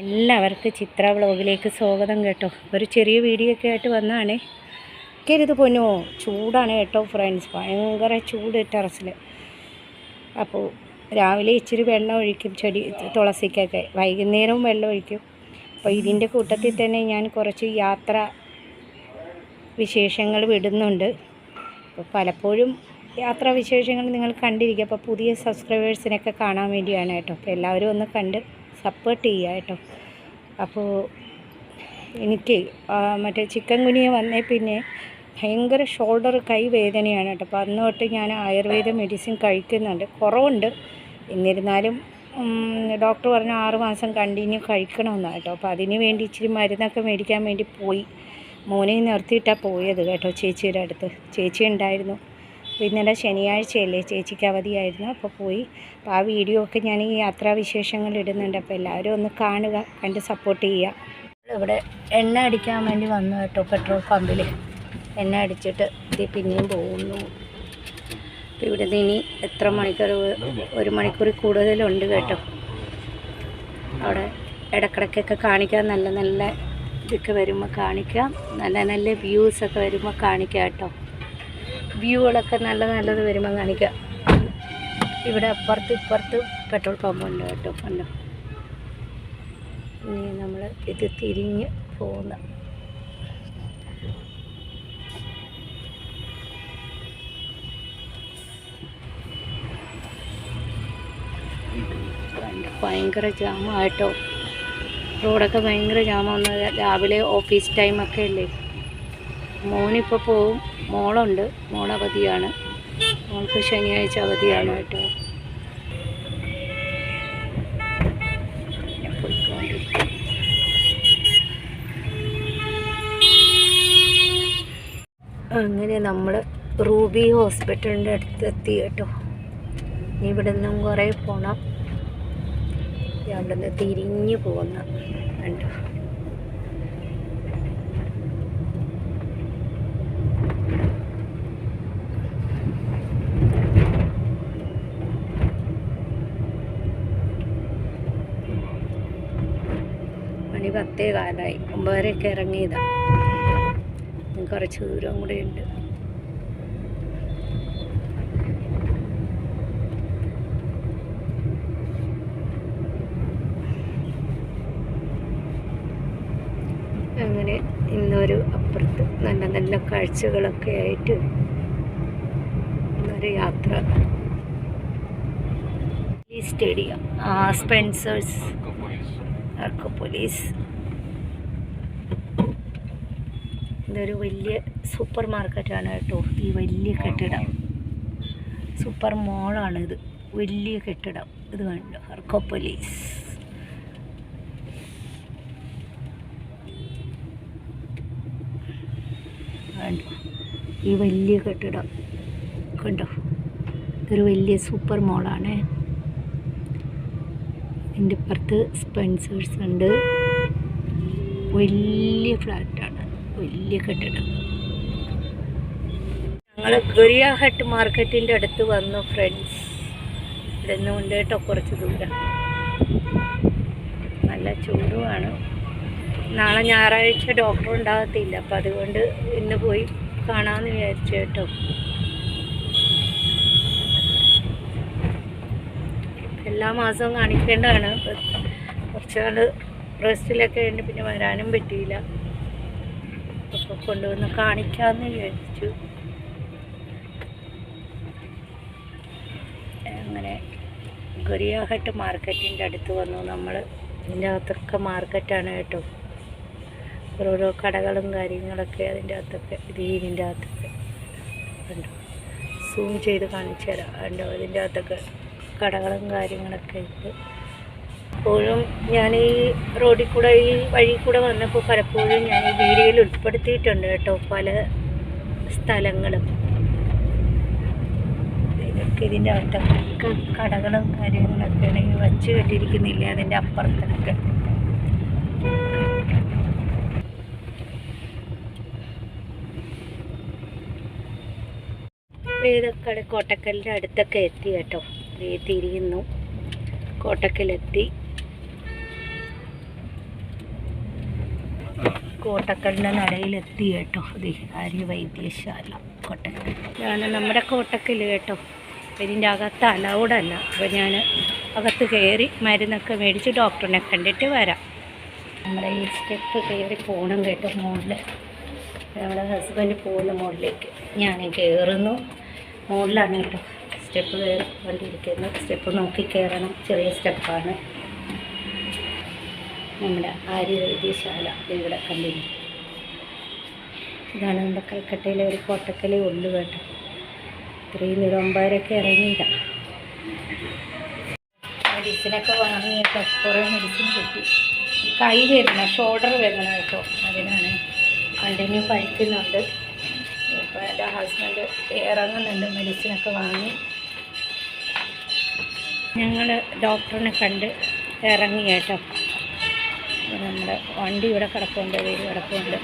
എല്ലാവർക്കും ചിത്ര വ്ളോഗിലേക്ക് സ്വാഗതം കേട്ടോ. ഒരു ചെറിയ വീഡിയോ ഒക്കെ ആയിട്ട് വന്നതാണ്. കരുത് പൊന്നോ? ചൂടാണ് കേട്ടോ ഫ്രണ്ട്സ് ഭയങ്കര ചൂട് ടെറസിൽ. അപ്പോൾ രാവിലെ ഇച്ചിരി വെള്ളം ഒഴിക്കും ചെടി തുളസിക്കൊക്കെ. വൈകുന്നേരവും വെള്ളം ഒഴിക്കും. അപ്പോൾ ഇതിന്റെ കൂട്ടത്തിൽ തന്നെ ഞാൻ കുറച്ച് യാത്ര വിശേഷങ്ങൾ വിടുന്നുണ്ട്. അപ്പോൾ പലപ്പോഴും യാത്രാ വിശേഷങ്ങൾ നിങ്ങൾ കണ്ടിരിക്കുക അപ്പോൾ പുതിയ സബ്സ്ക്രൈബേഴ്സിനൊക്കെ കാണാൻ വേണ്ടിയാണ് കേട്ടോ. അപ്പോൾ എല്ലാവരും ഒന്ന് കണ്ട് സപ്പോർട്ട് ചെയ്യുക കേട്ടോ. അപ്പോൾ എനിക്ക് മറ്റേ ചിക്കൻ കുനിയ വന്നേ പിന്നെ ഭയങ്കര ഷോൾഡർ കൈ വേദനയാണ് കേട്ടോ. അപ്പോൾ അന്ന് തൊട്ട് ഞാൻ ആയുർവേദ മെഡിസിൻ കഴിക്കുന്നുണ്ട്. കുറവുണ്ട്. എന്നിരുന്നാലും ഡോക്ടർ പറഞ്ഞു ആറ് മാസം കണ്ടിന്യൂ കഴിക്കണമെന്നാണ് കേട്ടോ. അപ്പോൾ അതിന് വേണ്ടി ഇച്ചിരി മരുന്നൊക്കെ മേടിക്കാൻ വേണ്ടി പോയി. മോനെ നിർത്തിയിട്ടാണ് പോയത് കേട്ടോ ചേച്ചിയുടെ അടുത്ത്. ചേച്ചി ഉണ്ടായിരുന്നു. അപ്പോൾ ഇന്നലെ ശനിയാഴ്ചയല്ലേ ചേച്ചിക്ക് അവധിയായിരുന്നു. അപ്പോൾ പോയി. അപ്പോൾ ആ വീഡിയോ ഒക്കെ ഞാൻ ഈ യാത്രാവിശേഷങ്ങൾ ഇടുന്നുണ്ട്. അപ്പോൾ എല്ലാവരും ഒന്ന് കാണുക കണ്ട് സപ്പോർട്ട് ചെയ്യുക. ഇവിടെ എണ്ണ അടിക്കാൻ വേണ്ടി വന്നു കേട്ടോ പെട്രോൾ പമ്പിൽ എണ്ണ അടിച്ചിട്ട് ഇത് പിന്നെയും പോകുന്നു. അപ്പോൾ ഇവിടെ നിന്ന് ഇനി എത്ര മണിക്കൂർ ഒരു മണിക്കൂർ കൂടുതലുണ്ട് കേട്ടോ. അവിടെ ഇടക്കിടക്കൊക്കെ കാണിക്കാൻ നല്ല നല്ല ഇതൊക്കെ വരുമ്പോൾ കാണിക്കാം. നല്ല നല്ല വ്യൂസൊക്കെ വരുമ്പോൾ കാണിക്കാം കേട്ടോ. വ്യൂകളൊക്കെ നല്ല നല്ലത് വരുമ്പോൾ കാണിക്കാം. ഇവിടെ അപ്പുറത്ത് ഇപ്പുറത്ത് പെട്രോൾ പമ്പുണ്ട് കേട്ടോ കണ്ടോ ഇനി നമ്മൾ ഇത് തിരിഞ്ഞ് പോകുന്ന ഭയങ്കര ജാമായിട്ടോ റോഡൊക്കെ ഭയങ്കര ജാമാണ് രാവിലെ ഓഫീസ് ടൈമൊക്കെ അല്ലേ? മോനിപ്പോൾ പോവും. മോളുണ്ട്. മോൾ അവധിയാണ്. മോൾക്ക് ശനിയാഴ്ച അവധിയാണ് കേട്ടോ. അങ്ങനെ നമ്മൾ റൂബി ഹോസ്പിറ്റലിന്റെ അടുത്ത് എത്തി കേട്ടോ. ഇവിടെ നിന്നും കുറേ പോണം. അവിടെ നിന്ന് തിരിഞ്ഞ് പോകുന്ന കണ്ടോ. പത്തേ കാലമായി ഒമ്പതരയൊക്കെ ഇറങ്ങിയതാണ് കുറച്ച് ദൂരം കൂടെ ഉണ്ട്. അങ്ങനെ ഇന്നൊരു അപ്പുറത്ത് നല്ല നല്ല കാഴ്ചകളൊക്കെ ആയിട്ട് ഇന്നൊരു യാത്ര. സ്റ്റേഡിയം. സ്പെൻസേഴ്സ് പോലീസ് ഇതൊരു വലിയ സൂപ്പർ മാർക്കറ്റാണ് കേട്ടോ. ഈ വലിയ കെട്ടിടം. സൂപ്പർ മോളാണ് ഇത്. വലിയ കെട്ടിടം. ഇത് കണ്ടോ ഹർക്കോപ്പൊലീസ് കണ്ടോ? ഈ വലിയ കെട്ടിടം. കണ്ടോ? ഇതൊരു വലിയ സൂപ്പർ മോളാണ്. ഇതിന്റെ പുറത്ത് സ്പെൻസേഴ്സ് ഉണ്ട്. വലിയ ഫ്ലാറ്റാണ് വലിയ കെട്ടിടം. ഞങ്ങൾ ഹട്ട് മാർക്കറ്റിന്റെ അടുത്ത് വന്നു ഫ്രണ്ട്സ് ഇവിടെ നിന്ന് കൊണ്ട് കേട്ടോ കുറച്ച് ദൂരം. നല്ല ചൂടുമാണ്. നാളെ ഞായറാഴ്ച ഡോക്ടർ ഉണ്ടാകത്തില്ല. അപ്പം അതുകൊണ്ട് ഇന്ന് പോയി കാണാമെന്ന് വിചാരിച്ചു കേട്ടോ. എല്ലാ മാസവും കാണിക്കേണ്ടതാണ്. കുറച്ച് റെസ്റ്റിലൊക്കെ ഉണ്ട് പിന്നെ വരാനും പറ്റിയില്ല. കൊണ്ടുവന്ന് കാണിക്കാമെന്ന് വിചാരിച്ചു. അങ്ങനെ ഗുരിയാഹട്ട് മാർക്കറ്റിന്റെ അടുത്ത് വന്നു. നമ്മൾ ഇതിന്റെ അകത്തൊക്കെ മാർക്കറ്റാണ് കേട്ടോ. ഓരോരോ കടകളും കാര്യങ്ങളൊക്കെ അതിന്റെ അകത്തൊക്കെ ഇത് ഇതിന്റെ അകത്തൊക്കെ സൂം ചെയ്ത് കാണിച്ചു തരാം. കണ്ടോ? ഇതിന്റെ അകത്തൊക്കെ കടകളും കാര്യങ്ങളൊക്കെ ഉണ്ട് എപ്പോഴും ഞാൻ ഈ റോഡിൽ കൂടെ ഈ വഴി കൂടെ വന്നപ്പോൾ പലപ്പോഴും ഞാൻ ഈ വീഡിയോയിൽ ഉൾപ്പെടുത്തിയിട്ടുണ്ട് കേട്ടോ പല സ്ഥലങ്ങളും. ഇതൊക്കെ ഇതിന്റെ അകത്തൊക്കെ കടകളും കാര്യങ്ങളൊക്കെ ആണെങ്കിൽ വച്ച് കെട്ടിയിരിക്കുന്നില്ല അതിന്റെ അപ്പുറത്തൊക്കെ. വേദക്കട കോട്ടക്കലിന്റെ അടുത്തൊക്കെ എത്തി കേട്ടോ. തിരിയുന്നു. കോട്ടക്കലെത്തി. കോട്ടക്കലിന്റെ നടയിലെത്തി കേട്ടോ. അതെ ആര്യ വൈദ്യശാല കോട്ടക്കൽ. ഇതാണ് നമ്മുടെ കോട്ടക്കൽ കേട്ടോ. ഇതിന്റെ അകത്ത് അലൗഡല്ല. അപ്പോൾ ഞാൻ അകത്ത് കയറി മരുന്നൊക്കെ മേടിച്ച് ഡോക്ടറിനെ കണ്ടിട്ട് വരാം. നമ്മുടെ ഈ സ്റ്റെപ്പ് കയറി പോകണം കേട്ടോ മുകളിൽ നമ്മുടെ ഹസ്ബൻഡ് പോകുന്ന മുകളിലേക്ക് ഞാൻ കയറുന്നു. മുകളിലാണ് കേട്ടോ സ്റ്റെപ്പ് കയറി കൊണ്ടിരിക്കുന്നു സ്റ്റെപ്പ് നോക്കി കയറണം. ചെറിയ സ്റ്റെപ്പാണ്. നമ്മുടെ ആര്യവൈദ്യശാല ഇവിടെ കണ്ടിരുന്നു. ഇതാണ് നമ്മുടെ കൽക്കട്ടയിലെ ഒരു കോട്ടക്കലേ ഉള്ളു കേട്ടോ. ഇത്രയും നിരമ്പാരൊക്കെ ഇറങ്ങിയില്ല. മെഡിസിനൊക്കെ വാങ്ങിയിട്ട് കുറേ മെഡിസിൻ കിട്ടി. കൈ വരുന്ന ഷോൾഡർ വരുന്ന കേട്ടോ അതിനാണ്. കണ്ടിന്യൂ കഴിക്കുന്നുണ്ട് ഇപ്പോൾ എന്റെ ഹസ്ബൻഡ് ഇറങ്ങുന്നുണ്ട് മെഡിസിനൊക്കെ വാങ്ങി. ഞങ്ങൾ ഡോക്ടറിനെ കണ്ട് ഇറങ്ങി കേട്ടോ. നമ്മുടെ വണ്ടി ഇവിടെ കിടപ്പുണ്ട് വീട് കിടപ്പുണ്ട്.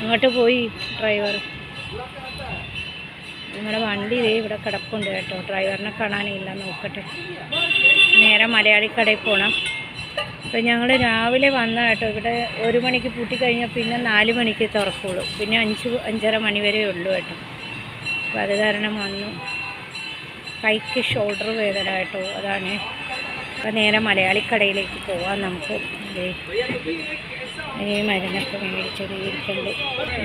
അങ്ങോട്ട് പോയി ഡ്രൈവർ നമ്മുടെ വണ്ടി ഇതേ ഇവിടെ കിടപ്പുണ്ട് കേട്ടോ. ഡ്രൈവറിനെ കാണാനില്ല നോക്കട്ടെ. നേരെ മലയാളിക്കടയിൽ പോകണം അപ്പം ഞങ്ങൾ രാവിലെ വന്ന കേട്ടോ. ഇവിടെ ഒരു മണിക്ക് പൂട്ടിക്കഴിഞ്ഞാൽ പിന്നെ നാല് മണിക്ക് തുറക്കുള്ളൂ. പിന്നെ അഞ്ച് അഞ്ചര മണി വരെ ഉള്ളൂ കേട്ടോ. അപ്പോൾ അത് കാരണം വന്നു. കൈക്ക് ഷോൾഡർ വേദന കേട്ടോ. അതാണ് അപ്പോൾ നേരെ മലയാളിക്കടയിലേക്ക് പോവാം നമുക്ക്. ഈ മരുന്നൊക്കെ മേടിച്ചത്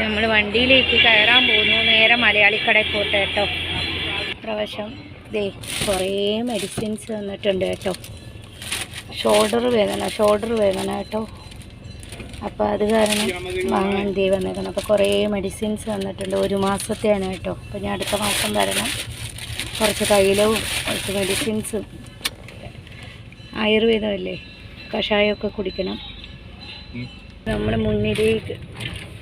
നമ്മൾ വണ്ടിയിലേക്ക് കയറാൻ പോകുന്നു. നേരെ മലയാളിക്കടയിൽ പോട്ടെ കേട്ടോ. പ്രാവശ്യം ദേ കുറേ മെഡിസിൻസ് തന്നിട്ടുണ്ട് കേട്ടോ. ഷോൾഡർ വേദന ഷോൾഡർ വേദന കേട്ടോ. അപ്പോൾ അത് കാരണം വാങ്ങാൻ ദേ വന്നേക്കണം. അപ്പോൾ കുറേ മെഡിസിൻസ് തന്നിട്ടുണ്ട് ഒരു മാസത്തെയാണ് കേട്ടോ. അപ്പോൾ ഞാൻ അടുത്ത മാസം വരണം. കുറച്ച് തൈലവും കുറച്ച് മെഡിസിൻസും ആയുർവേദമല്ലേ? കഷായമൊക്കെ കുടിക്കണം. നമ്മുടെ മുന്നിലേക്ക്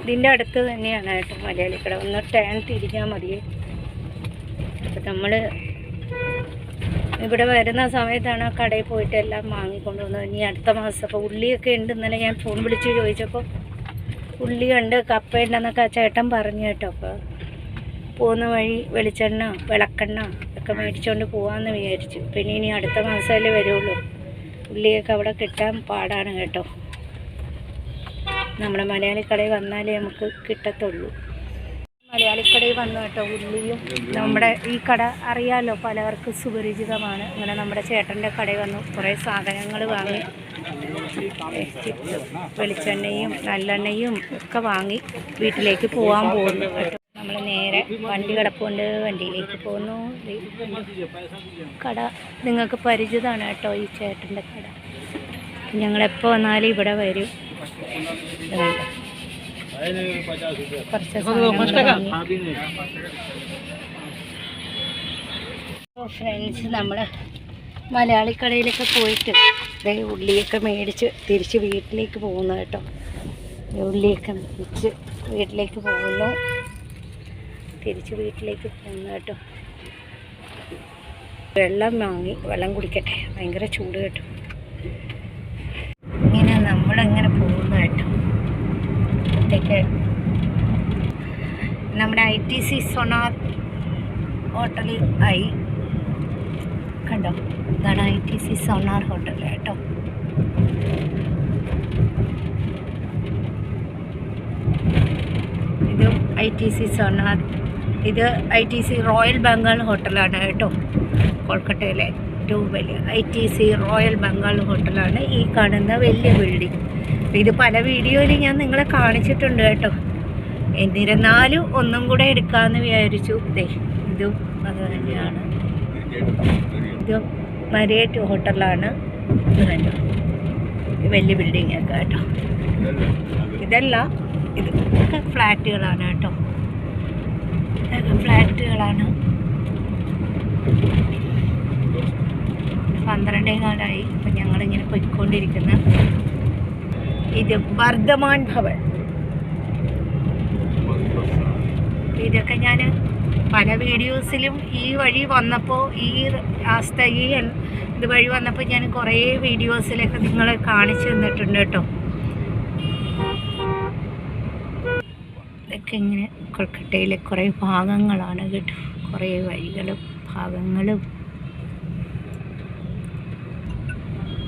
ഇതിന്റെ അടുത്ത് തന്നെയാണ് കേട്ടോ മലയാളിക്കട ഒന്ന് ടേൺ തിരിഞ്ഞാൽ മതിയേ. അപ്പം നമ്മൾ ഇവിടെ വരുന്ന സമയത്താണ് ആ കടയിൽ പോയിട്ട് എല്ലാം വാങ്ങിക്കൊണ്ട് വന്നത് ഇനി അടുത്ത മാസം അപ്പോൾ ഉള്ളിയൊക്കെ ഉണ്ട്. ഇന്നലെ ഞാൻ ഫോൺ വിളിച്ച് ചോദിച്ചപ്പോൾ ഉള്ളി ഉണ്ട് കപ്പ ഉണ്ടെന്നൊക്കെ ആ ചേട്ടൻ പറഞ്ഞു കേട്ടോ. അപ്പോൾ പോകുന്ന വഴി വെളിച്ചെണ്ണ വിളക്കെണ്ണ ഒക്കെ മേടിച്ചുകൊണ്ട് പോകാമെന്ന് വിചാരിച്ചു. പിന്നെ ഇനി അടുത്ത മാസമല്ലേ വരുള്ളൂ. ഉള്ളിയൊക്കെ അവിടെ കിട്ടാൻ പാടാണ് കേട്ടോ. നമ്മുടെ മലയാളിക്കടയിൽ വന്നാലേ നമുക്ക് കിട്ടത്തുള്ളൂ. മലയാളിക്കടയിൽ വന്നു കേട്ടോ ഉള്ളിയും. നമ്മുടെ ഈ കട അറിയാമല്ലോ പലവർക്കും സുപരിചിതമാണ്. അങ്ങനെ നമ്മുടെ ചേട്ടന്റെ കടയിൽ വന്നു. കുറേ സാധനങ്ങൾ വാങ്ങി. വെളിച്ചെണ്ണയും നല്ലെണ്ണയും ഒക്കെ വാങ്ങി വീട്ടിലേക്ക് പോകാൻ പോകുന്നു കേട്ടോ. നമ്മൾ നേരെ വണ്ടി കിടപ്പുണ്ട്. വണ്ടിയിലേക്ക് പോകുന്നു. കട നിങ്ങൾക്ക് പരിചിതമാണ് കേട്ടോ ഈ ചേട്ടന്റെ കട. ഞങ്ങളെപ്പോൾ വന്നാലും ഇവിടെ വരും. കുറച്ച് ഫ്രണ്ട്സ് നമ്മൾ മലയാളി കടയിലൊക്കെ പോയിട്ട് ഉള്ളിയൊക്കെ മേടിച്ച് തിരിച്ച് വീട്ടിലേക്ക് പോകുന്നു കേട്ടോ. ഉള്ളിയൊക്കെ മേടിച്ച് വീട്ടിലേക്ക് പോകുന്നു. തിരിച്ച് വീട്ടിലേക്ക് പോകുന്നു കേട്ടോ വെള്ളം വാങ്ങി വെള്ളം കുടിക്കട്ടെ. ഭയങ്കര ചൂട് കേട്ടോ. ഇങ്ങനെ നമ്മളങ്ങനെ പോകുന്നു കേട്ടോ ഇവിടേക്ക് നമ്മുടെ ഐ ടി സി സൊണാർ ഹോട്ടലിൽ ആയി കണ്ടോ? ഇതാണ് I T C Sonar hotel കേട്ടോ. ഇതും ഐ ടി സി സോണാർ ഇത് I T C royal Bengal ഹോട്ടലാണ് കേട്ടോ. കൊൽക്കട്ടയിലെ ഏറ്റവും വലിയ I T C royal Bengal ഹോട്ടലാണ് ഈ കാണുന്ന വലിയ ബിൽഡിംഗ് ഇത് പല വീഡിയോയിൽ ഞാൻ നിങ്ങളെ കാണിച്ചിട്ടുണ്ട് കേട്ടോ. എന്നിരുന്നാലും ഒന്നും കൂടെ എടുക്കാമെന്ന് വിചാരിച്ചു. ദേ ഇതും അത് തന്നെയാണ്. ഇതും മരിയറ്റ് ഹോട്ടലാണ്. ഇത് വലിയ ബിൽഡിംഗ് ഒക്കെ കേട്ടോ. ഇതല്ല ഇത് ഫ്ലാറ്റുകളാണ് കേട്ടോ. ഫ്ലാറ്റുകളാണ്. പന്ത്രണ്ടേ നാളായി അപ്പൊ ഞങ്ങൾ ഞങ്ങളിങ്ങനെ പൊയ്ക്കൊണ്ടിരിക്കുന്ന. ഇത് വർദ്ധമാൻ ഭവൻ. ഇതൊക്കെ ഞാൻ പല വീഡിയോസിലും ഈ വഴി വന്നപ്പോൾ ഈ അവസ്ഥ ഈ ഇത് വഴി വന്നപ്പോൾ ഞാൻ കുറേ വീഡിയോസിലൊക്കെ നിങ്ങളെ കാണിച്ചു തന്നിട്ടുണ്ട് കേട്ടോ. ഇതൊക്കെ ഇങ്ങനെ കൊൽക്കട്ടയിലെ കുറേ ഭാഗങ്ങളാണ് കേട്ടോ കുറേ വഴികളും ഭാഗങ്ങളും.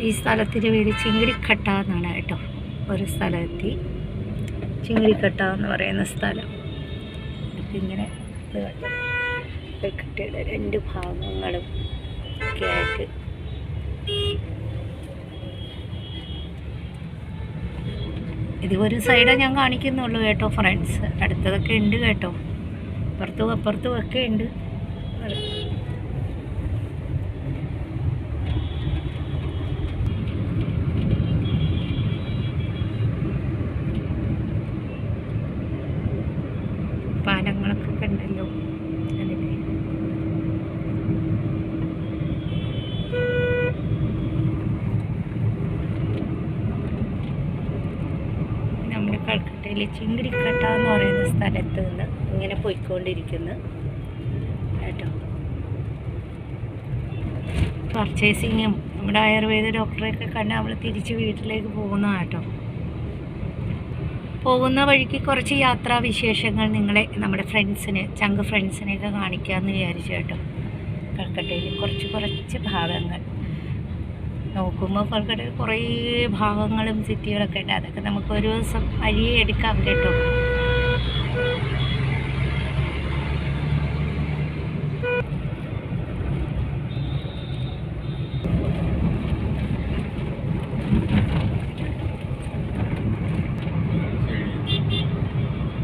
ഈ സ്ഥലത്തിന്റെ പേര് ചിങ്കിടിക്കട്ട എന്നാണ് കേട്ടോ. ഒരു സ്ഥലത്തി ചിങ്ങരിക്കട്ട എന്ന് പറയുന്ന സ്ഥലം. ഇങ്ങനെ കൊൽക്കട്ടയുടെ രണ്ട് ഭാഗങ്ങളും ഒക്കെ ആയിട്ട് ഇത് ഒരു സൈഡേ ഞാൻ കാണിക്കുന്നുള്ളൂ കേട്ടോ ഫ്രണ്ട്സ് അടുത്തതൊക്കെ ഉണ്ട് കേട്ടോ. അപ്പുറത്തും അപ്പുറത്തും ഒക്കെ ഉണ്ട് പാലങ്ങളൊക്കെ കണ്ടല്ലോ അതിലെ നമ്മൾ കൽക്കട്ടയിലെ ചിങ്കിടിക്കട്ട എന്ന് പറയുന്ന സ്ഥലത്ത് നിന്ന് ഇങ്ങനെ പോയിക്കൊണ്ടിരിക്കുന്നു. കേട്ടോ? പർച്ചേസിങ്ങും നമ്മുടെ ആയുർവേദ ഡോക്ടറെയൊക്കെ കണ്ട് അവൾ തിരിച്ച് വീട്ടിലേക്ക് പോകുന്ന കേട്ടോ. പോകുന്ന വഴിക്ക് കുറച്ച് യാത്രാ വിശേഷങ്ങൾ നിങ്ങളെ നമ്മുടെ ഫ്രണ്ട്സിന് ചങ്ക് ഫ്രണ്ട്സിനെയൊക്കെ കാണിക്കാമെന്ന് വിചാരിച്ചു കേട്ടോ. കൽക്കട്ടയിൽ കുറച്ച് കുറച്ച് ഭാഗങ്ങൾ. നോക്കുമ്പോൾ കൊൽക്കട്ടയിൽ കുറേ ഭാഗങ്ങളും സിറ്റികളൊക്കെ ഉണ്ട്. അതൊക്കെ നമുക്ക് ഒരു ദിവസം വഴിയെ എടുക്കാം കേട്ടോ.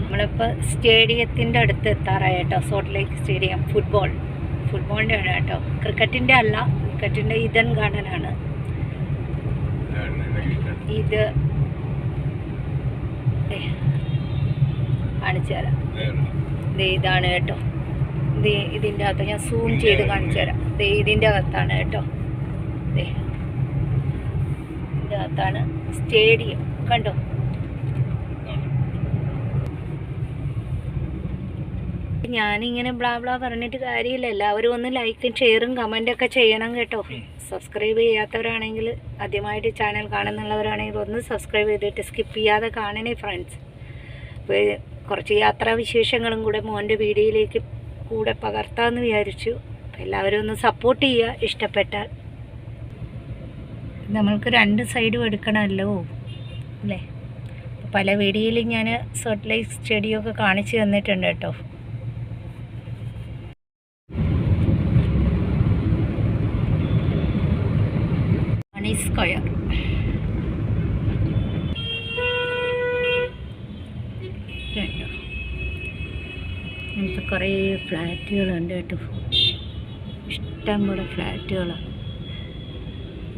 നമ്മളിപ്പോൾ സ്റ്റേഡിയത്തിന്റെ അടുത്ത് എത്താറായി കേട്ടോ. Salt lake stadium. ഫുട്ബോൾ. ഫുട്ബോളിന്റെ ആണ് കേട്ടോ. ക്രിക്കറ്റിന്റെ അല്ല. ക്രിക്കറ്റിന്റെ ഇതൻ ഗാർഡനാണ് ഇത് കാണിച്ചു തരാം. ഇതാണ് കേട്ടോ. ദേ ഇതിന്റെ അകത്ത് ഞാൻ സൂം ചെയ്ത് കാണിച്ചു തരാം. ദേ ഇതിന്റെ അകത്താണ് കേട്ടോ. ഇതിന്റെ അകത്താണ് സ്റ്റേഡിയം. കണ്ടോ? ഞാനിങ്ങനെ ബ്ലാ ബ്ലാ പറഞ്ഞിട്ട് കാര്യമില്ല. എല്ലാവരും ഒന്ന് ലൈക്കും ഷെയറും കമന്റൊക്കെ ഒക്കെ ചെയ്യണം കേട്ടോ. സബ്സ്ക്രൈബ് ചെയ്യാത്തവരാണെങ്കിൽ ആദ്യമായിട്ട് ചാനൽ കാണുന്നുള്ളവരാണെങ്കിൽ ഒന്ന് സബ്സ്ക്രൈബ് ചെയ്തിട്ട് സ്കിപ്പ് ചെയ്യാതെ കാണണേ ഫ്രണ്ട്സ് കുറച്ച് യാത്രാ വിശേഷങ്ങളും കൂടെ മോന്റെ വീഡിയോയിലേക്ക് കൂടെ പകർത്താമെന്ന് വിചാരിച്ചു. എല്ലാവരും ഒന്ന് സപ്പോർട്ട് ചെയ്യുക ഇഷ്ടപ്പെട്ടാൽ. നമ്മൾക്ക് രണ്ട് സൈഡും എടുക്കണമല്ലോ അല്ലേ? പല വീഡിയോയിലും ഞാൻ സോട്ട്ലൈറ്റ് സ്റ്റഡിയൊക്കെ കാണിച്ചു തന്നിട്ടുണ്ട് കേട്ടോ. മണി സ്ക്വയർ ഇങ്ങനത്തെ കുറേ ഫ്ലാറ്റുകളുണ്ട് കേട്ടോ ഇഷ്ടം പോലെ ഫ്ലാറ്റുകളാണ്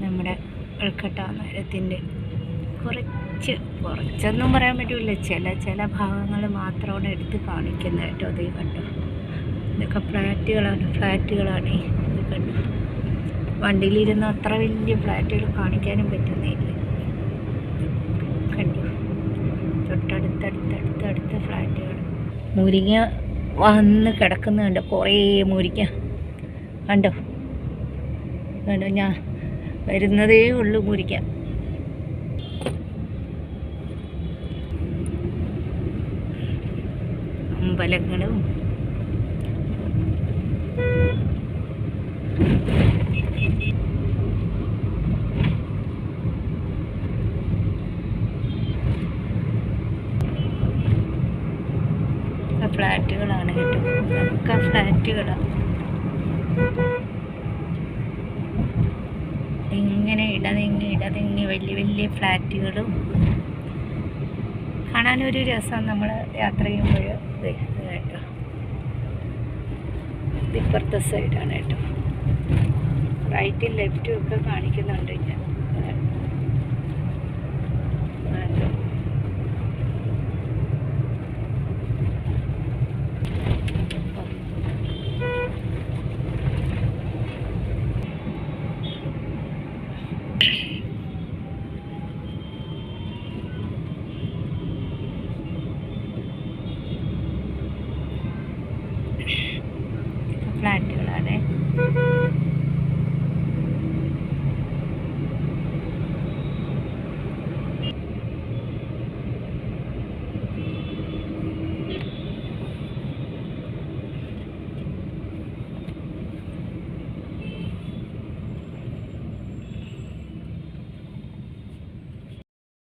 നമ്മുടെ കൽക്കട്ട നഗരത്തിന്റെ കുറച്ച് കുറച്ചൊന്നും പറയാൻ പറ്റില്ല ചില ചില ഭാഗങ്ങൾ മാത്രമാണ് എടുത്ത് കാണിക്കുന്നത് കേട്ടോ അതേ കണ്ടു? ഇതൊക്കെ ഫ്ലാറ്റുകളാണ് ഫ്ലാറ്റുകളാണ്. ഇത് കണ്ടോ? വണ്ടിയിലിരുന്ന് അത്ര വലിയ ഫ്ലാറ്റുകൾ കാണിക്കാനും പറ്റുന്നില്ല കണ്ടു? തൊട്ടടുത്തടുത്തടുത്തടുത്ത ഫ്ലാറ്റുകൾ. മുരിങ്ങ വന്ന് കിടക്കുന്ന കണ്ടോ? കുറേ മുരിങ്ങ. കണ്ടോ? കണ്ടോ? ഞാൻ വരുന്നതേ ഉള്ളൂ മുരിക്ക അമ്പലങ്ങളും ഒക്കെ ഫ്ലാറ്റുകളാണ് കേട്ടോ ഒക്കെ ഫ്ലാറ്റുകൾ. ഇങ്ങനെ ഇടതിങ്ങി ഇടതിങ്ങി വലിയ വലിയ ഫ്ലാറ്റുകളും. കാണാനൊരു രസം നമ്മൾ യാത്ര ചെയ്യുമ്പോൾ കേട്ടോ. ഇപ്പുറത്തെ സൈഡാണ് കേട്ടോ. റൈറ്റും ലെഫ്റ്റും ഒക്കെ കാണിക്കുന്നുണ്ട് ഞാൻ കണ്ടോ? ഫ്ലാറ്റുകളാണ്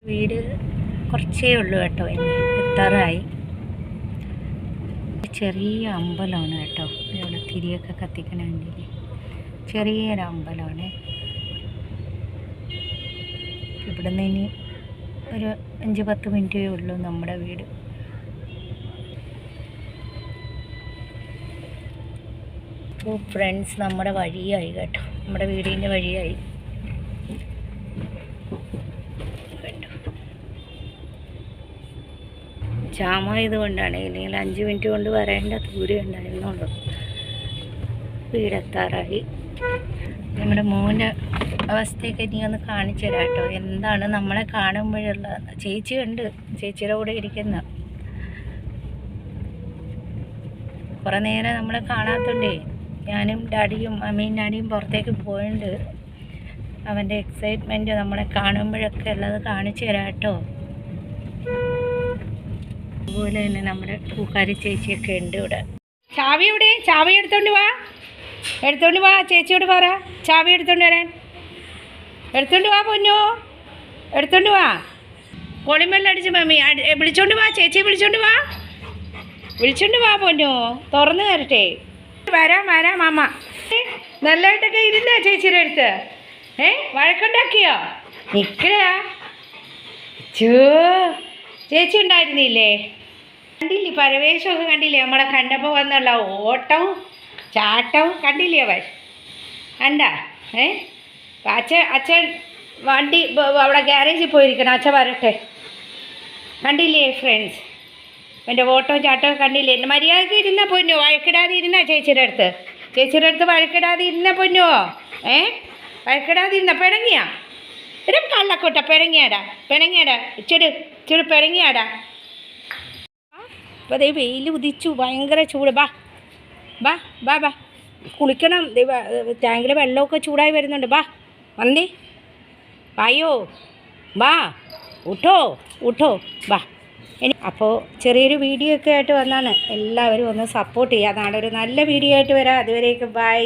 വീട് കുറച്ചേ ഉള്ളൂ കേട്ടോ. എത്താറായി. ചെറിയ അമ്പലമാണ് കേട്ടോ. ഇവിടെ തിരിയൊക്കെ കത്തിക്കണമെങ്കിൽ ചെറിയൊരു അമ്പലമാണ്. ഇവിടുന്ന് ഇനി ഒരു അഞ്ച് പത്ത് മിനിറ്റേ ഉള്ളൂ നമ്മുടെ വീട്. ഫ്രണ്ട്സ് നമ്മുടെ വഴിയായി കേട്ടോ. നമ്മുടെ വീടിന്റെ വഴിയായി കണ്ടോ ജാമായത് കൊണ്ടാണ്. ഇല്ലെങ്കിൽ അഞ്ച് മിനിറ്റ് കൊണ്ട് വരേണ്ട ദൂരം ഉണ്ടായിരുന്നുള്ളൂ. വീടെത്താറായി. നമ്മുടെ മോന്റെ അവസ്ഥയൊക്കെ ഇനി ഒന്ന് കാണിച്ചു തരാം കേട്ടോ. എന്താണ് നമ്മളെ കാണുമ്പോഴുള്ള ചേച്ചി ഉണ്ട് ചേച്ചിയുടെ കൂടെ ഇരിക്കുന്ന. കുറേ നേരം നമ്മളെ കാണാത്തോണ്ടേ ഞാനും ഡാഡിയും അമ്മയും ഡാഡിയും പുറത്തേക്ക് പോയിട്ടുണ്ട് അവന്റെ എക്സൈറ്റ്മെന്റ് നമ്മളെ കാണുമ്പോഴൊക്കെ ഉള്ളത് കാണിച്ചു തരാം കേട്ടോ. അതുപോലെ തന്നെ നമ്മുടെ പൂക്കാരി ചേച്ചിയൊക്കെ ഉണ്ട് ഇവിടെ. ചാവി ഇവിടെ ചാവി എടുത്തോണ്ട് വാ. എടുത്തോണ്ട് വാ ചേച്ചിയോട് പറ. ചാവി എടുത്തോണ്ട് വരാൻ. എടുത്തോണ്ട് വാ പൊന്നോ. എടുത്തോണ്ട് വാ. കോളിമല്ലടിച്ച് മമ്മി അടി- വിളിച്ചോണ്ട് വാ ചേച്ചി വിളിച്ചോണ്ട് വാ. വിളിച്ചോണ്ട് വാ പൊന്നോ. തുറന്നു തരട്ടെ. വരാം വരാം മാമ. നല്ലതായിട്ടൊക്കെ ഇരുന്നാ ചേച്ചിയുടെ അടുത്ത്. ഏ വഴക്കുണ്ടാക്കിയോ? നിക്കടാ. ചോ ചേച്ചി ഉണ്ടായിരുന്നില്ലേ? കണ്ടില്ലേ? പരവേശമൊക്കെ കണ്ടില്ലേ? നമ്മളെ കണ്ടപ്പോൾ വന്നുള്ള ഓട്ടവും ചാട്ടവും കണ്ടില്ലേ അവൻ? കണ്ട? ഏ? അച്ഛൻ അച്ഛൻ വണ്ടി അവിടെ ഗ്യാരേജിൽ പോയിരിക്കണം. അച്ഛൻ വരട്ടെ. കണ്ടില്ലേ ഫ്രണ്ട്സ് എന്റെ ഓട്ടവും ചാട്ടവും കണ്ടില്ലേ? എന്റെ മര്യാദയ്ക്ക് ഇരുന്ന പൊന്നോ? വഴക്കിടാതെ ഇരുന്ന ചേച്ചിയുടെ അടുത്ത്? ചേച്ചിയുടെ അടുത്ത് വഴക്കിടാതെ ഇരുന്ന പൊന്നോ? ഏ? വഴക്കിടാതെ ഇരുന്ന? പിണങ്ങിയാ? എടാ കള്ളക്കൂട്ട പിണങ്ങിയാടാ പിണങ്ങിയാടാ ചെടു ചെടു പിണങ്ങിയാടാ അപ്പോൾ ദേ വെയിൽ ഉദിച്ചു ഭയങ്കര ചൂട്. ബാ ബാ ബാ ബാ കുളിക്കണം. ദൈവ ടാങ്കിൽ വെള്ളമൊക്കെ ചൂടായി വരുന്നുണ്ട്. ബാ വന്നേ. വായോ. ബാ ഉട്ടോ ഉട്ടോ. ബാ ഇനി അപ്പോൾ ചെറിയൊരു വീഡിയോ ഒക്കെ ആയിട്ട് വന്നാണ്. എല്ലാവരും ഒന്ന് സപ്പോർട്ട് ചെയ്യുക. അതാണ് ഒരു നല്ല വീഡിയോ ആയിട്ട് വരാം. അതുവരേക്കും ബൈ